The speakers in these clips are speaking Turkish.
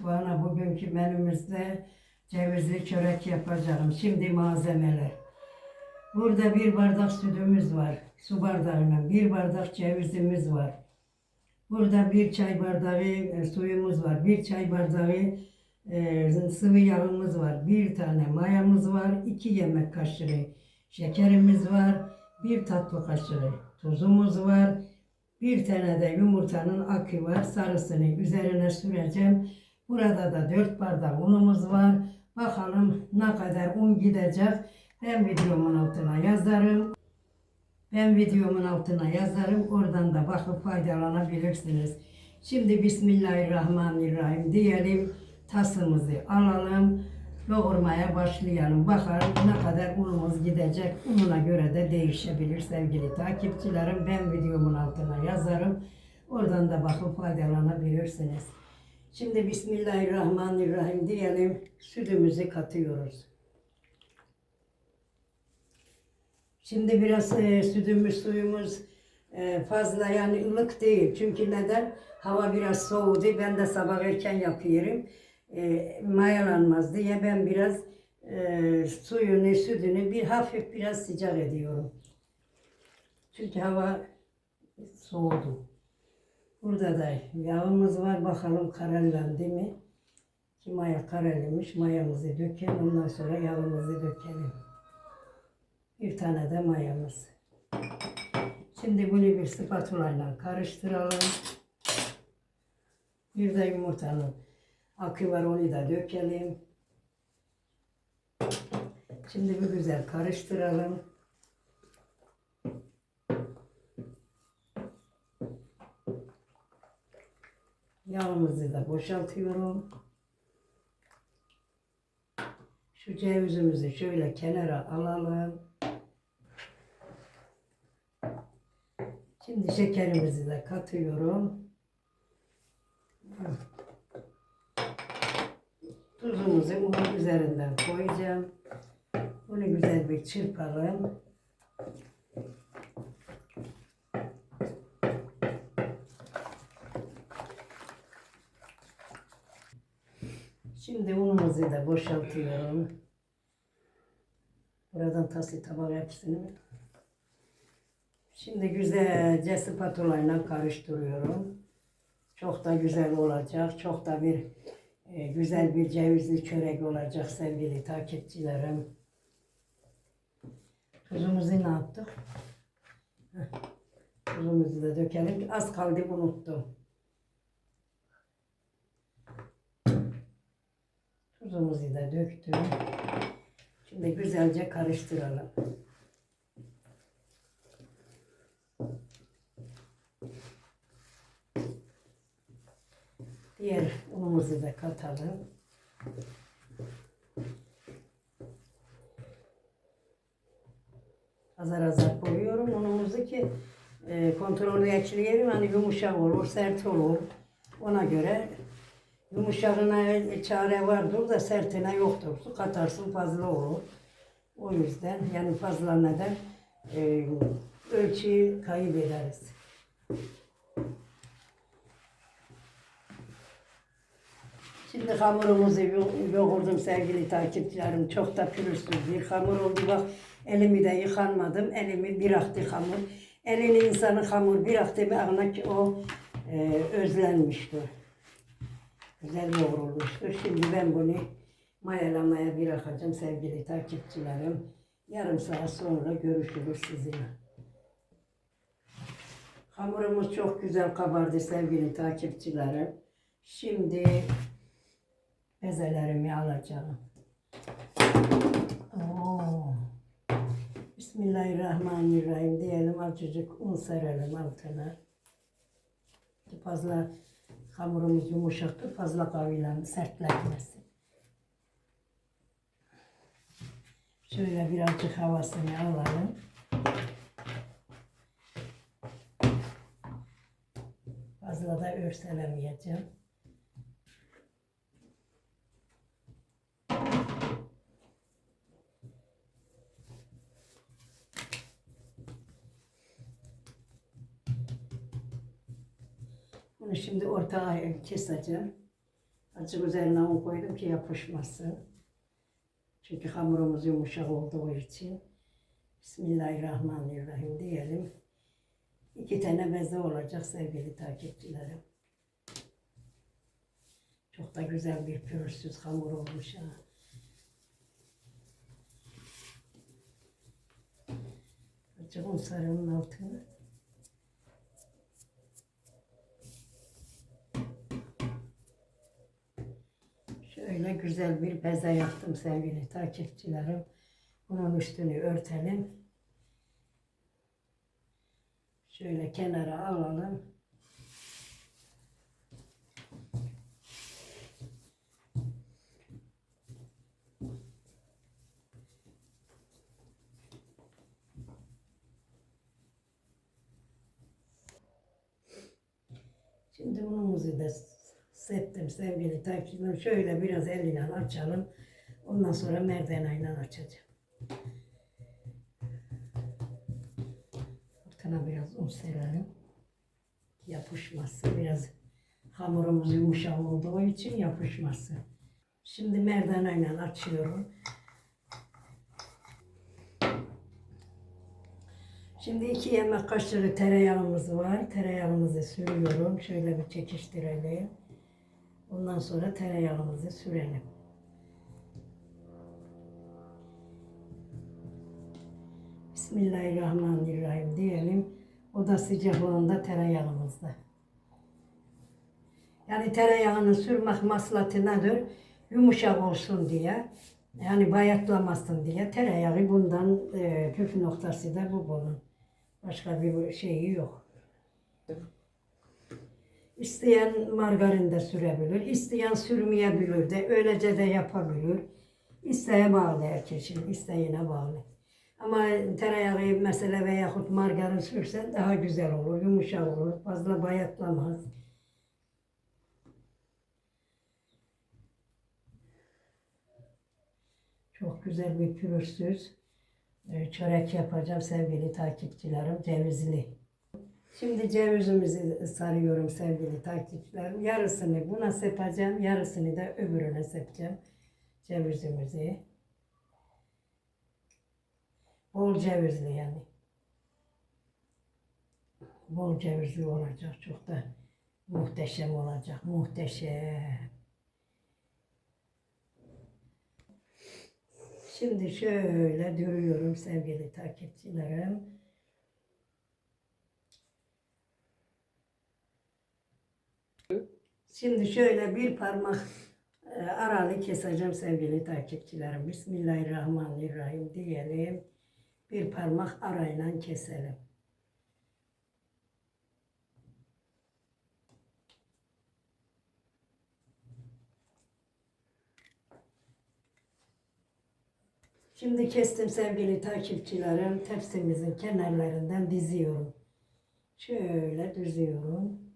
mutfağına bugünkü menümüzde cevizli çörek yapacağım. Şimdi malzemeler. Burada bir bardak sütümüz var. Su bardağına bir bardak cevizimiz var. Burada bir çay bardağı e, suyumuz var. Bir çay bardağı e, sıvı yağımız var. Bir tane mayamız var. iki yemek kaşığı şekerimiz var. Bir tatlı kaşığı tuzumuz var. Bir tane de yumurtanın akı var. Sarısını üzerine süreceğim. Burada da dört bardak unumuz var. Bakalım ne kadar un gidecek. Ben videomun altına yazarım. Ben videomun altına yazarım. Oradan da bakıp faydalanabilirsiniz. Şimdi Bismillahirrahmanirrahim diyelim. Tasımızı alalım. Yoğurmaya başlayalım. Bakalım ne kadar unumuz gidecek. Ununa göre de değişebilir sevgili takipçilerim. Ben videomun altına yazarım. Oradan da bakıp faydalanabilirsiniz. Şimdi Bismillahirrahmanirrahim diyelim. Sütümüzü katıyoruz. Şimdi biraz e, sütümüz, suyumuz e, fazla yani ılık değil. Çünkü neden? Hava biraz soğudu. Ben de sabah erken yapıyorum. E, mayalanmaz diye ben biraz e, suyunu, sütünü bir hafif biraz sıcak ediyorum. Çünkü hava soğudu. Burada da yağımız var. Bakalım kararlandı mı? Ki maya kararlamış. Mayamızı dökelim. Ondan sonra yağımızı dökelim. Bir tane de mayamız. Şimdi bunu bir spatula ile karıştıralım. Bir de yumurtanın akı var onu da dökelim. Şimdi bu güzel karıştıralım. Yağımızı da boşaltıyorum. Şu cevizimizi şöyle kenara alalım. Şimdi şekerimizi de katıyorum. Tuzumuzu unun üzerinden koyacağım. Bunu güzel bir çırpalım. Şimdi unumuzu da boşaltıyorum. Buradan taslı tabak hepsini. Şimdi güzelce spatula ile karıştırıyorum. Çok da güzel olacak. Çok da bir e, güzel bir cevizli çörek olacak sevgili takipçilerim. Tuzumuzu ne yaptık? Heh, Tuzumuzu da dökelim. Az kaldı unuttum. Tuzumuzu da döktüm. Şimdi güzelce karıştıralım. Diğer unumuzu da katalım. Azar azar koyuyorum unumuzu ki e, kontrolü ekleyelim. Hani yumuşak olur, sert olur. Ona göre yumuşağına çare vardır da sertine yoktur. Su katarsın fazla olur. O yüzden yani fazla neden e, ölçüyü kaybederiz. Şimdi hamurumuzu yo- yoğurdum sevgili takipçilerim. Çok da pürüzsüz bir hamur oldu. Bak elimi de yıkanmadım. Elimi bıraktı hamur. Elini insanın hamur bıraktı mı ağına ki o e, özlenmiştir. Güzel yoğrulmuştur. Şimdi ben bunu mayalamaya bırakacağım sevgili takipçilerim. Yarım saat sonra görüşürüz sizinle. Hamurumuz çok güzel kabardı sevgili takipçilerim. Şimdi bezelerimi alacağım. Oo. Bismillahirrahmanirrahim diyelim azıcık un serelim altına. Fazla hamurumuz yumuşaktır fazla kavilen sertlenmesin. Şöyle birazcık havasını alalım. Fazla da örselemeyeceğim. Şimdi ortaya keseceğim. Azıcık üzerine un koydum ki yapışmasın. Çünkü hamurumuz yumuşak olduğu için. Bismillahirrahmanirrahim diyelim. İki tane beze olacak sevgili takipçilerim. Çok da güzel bir pürüzsüz hamur olmuş ha. Azıcık un sarımın altına. Şöyle güzel bir beze yaptım sevgili takipçilerim. Bunun üstünü örtelim. Şöyle kenara alalım. Şimdi unumuzu da septim sevgili takipçilerim. Şöyle biraz eliyle açalım. Ondan sonra merdaneyle açacağım. Ortana biraz un serelim. Yapışması biraz hamurumuz yumuşak olduğu için yapışması. Şimdi merdaneyle açıyorum. Şimdi iki yemek kaşığı tereyağımız var. Tereyağımızı sürüyorum. Şöyle bir çekiştirelim. Ondan sonra tereyağımızı sürelim. Bismillahirrahmanirrahim diyelim. Oda sıcaklığında tereyağımızda. Yani tereyağını sürmek maslahatı nedir? Yumuşak olsun diye. Yani bayatlamasın diye. Tereyağı bundan e, püf noktası da bu bunun. Başka bir şeyi yok. İsteyen margarin de sürebilir, isteyen sürmeyebilir de, öylece de yapabilir. İsteğe bağlı herkesin, isteğine bağlı. Ama tereyağı mesela veyahut margarin sürsen daha güzel olur, yumuşak olur, fazla bayatlamaz. Çok güzel bir pürüzsüz e, çörek yapacağım sevgili takipçilerim, cevizli. Şimdi cevizimizi sarıyorum sevgili takipçilerim. Yarısını buna sepeceğim, yarısını da öbürüne sepeceğim cevizimizi. Bol cevizli yani. Bol cevizli olacak. Çok da muhteşem olacak. Muhteşem. Şimdi şöyle dürüyorum sevgili takipçilerim. Şimdi şöyle bir parmak e, aralı keseceğim sevgili takipçilerim. Bismillahirrahmanirrahim diyelim. Bir parmak arayla keselim. Şimdi kestim sevgili takipçilerim. Tepsimizin kenarlarından diziyorum. Şöyle düzüyorum.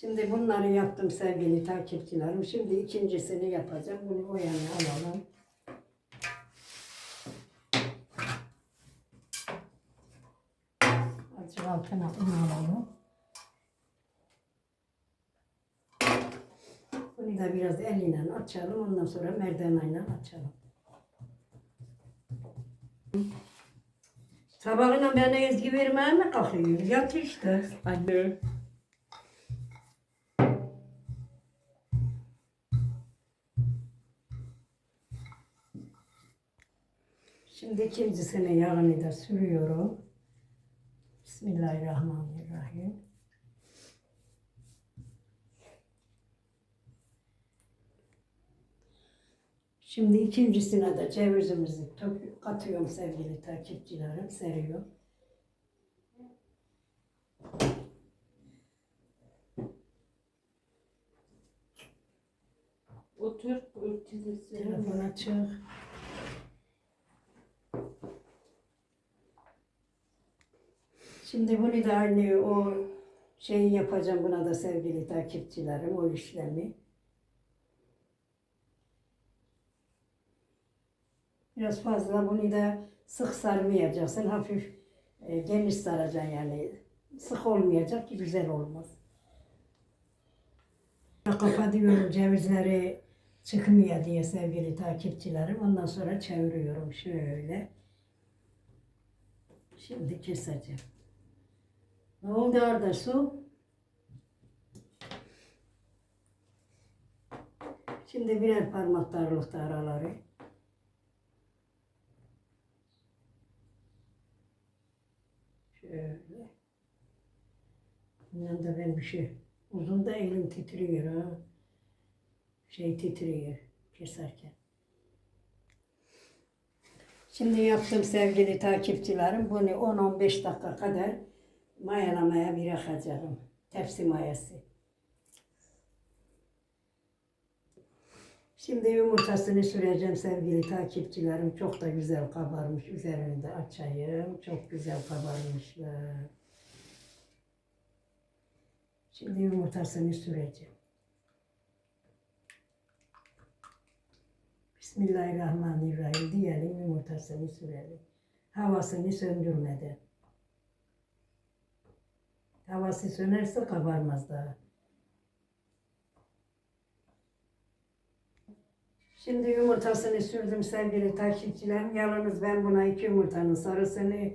Şimdi bunları yaptım sevgili takipçilerim. Şimdi ikincisini yapacağım. Bunu o yana alalım. Azıcık altına un alalım. Bunu da biraz eliyle açalım. Ondan sonra merdaneyle açalım. Sabahına bana ezgi vermeye mi kalkıyor? Yat işte. Anne. Şimdi ikincisine yağını da sürüyorum. Bismillahirrahmanirrahim. Şimdi ikincisine de cevizimizi katıyorum sevgili takipçilerim. Seriyorum. Otur, örtülüsü. Telefon açık. Şimdi bunu da aynı o şeyi yapacağım buna da sevgili takipçilerim o işlemi. Biraz fazla bunu da sık sarmayacaksın. Hafif e, geniş saracaksın yani. Sık olmayacak ki güzel olmaz. Kapatıyorum cevizleri çıkmıyor diye sevgili takipçilerim. Ondan sonra çeviriyorum şöyle. Şimdi keseceğim. Ne oldu orada su? Şimdi birer parmak darlıkta araları. Şöyle. Bundan da ben bir şey. Uzun da elim titriyor ha. Şey titriyor keserken. Şimdi yaptım sevgili takipçilerim. Bunu 10-15 dakika kadar mayalamaya bırakacağım. Tepsi mayası. Şimdi yumurtasını süreceğim sevgili takipçilerim. Çok da güzel kabarmış. Üzerini de açayım. Çok güzel kabarmışlar. Şimdi yumurtasını süreceğim. Bismillahirrahmanirrahim diyelim yumurtasını sürelim. Havasını söndürmeden. Havası sönerse kabarmaz daha. Şimdi yumurtasını sürdüm sevgili takipçilerim. Yalnız ben buna iki yumurtanın sarısını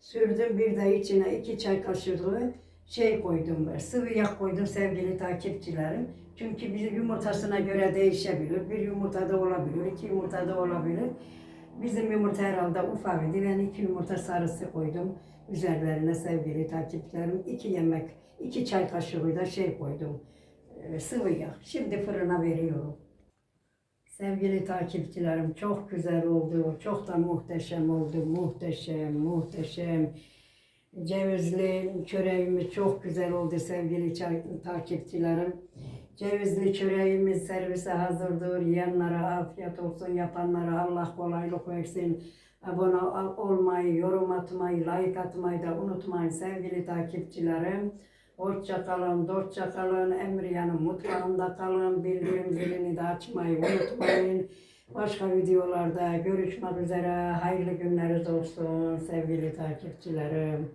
sürdüm. Bir de içine iki çay kaşığı şey koydum. Sıvı yağ koydum sevgili takipçilerim. Çünkü bir yumurtasına göre değişebilir. Bir yumurtada olabilir, iki yumurtada olabilir. Bizim yumurta herhalde ufak idi. Ben iki yumurta sarısı koydum. Üzerlerine sevgili takipçilerim. iki yemek, iki çay kaşığı da şey koydum. e, Sıvı yağ. Şimdi fırına veriyorum. Sevgili takipçilerim çok güzel oldu. Çok da muhteşem oldu. Muhteşem, muhteşem. Cevizli çöreğimiz çok güzel oldu sevgili takipçilerim. Cevizli çöreğimiz servise hazırdır. Yiyenlere afiyet olsun. Yapanlara Allah kolaylık versin. Abone ol- olmayı, yorum atmayı, like atmayı da unutmayın sevgili takipçilerim. Hoşça kalın, dostça kalın. Emriyan'ın mutfağında kalın. Bildirim zilini de açmayı unutmayın. Başka videolarda görüşmek üzere. Hayırlı günleriniz olsun sevgili takipçilerim.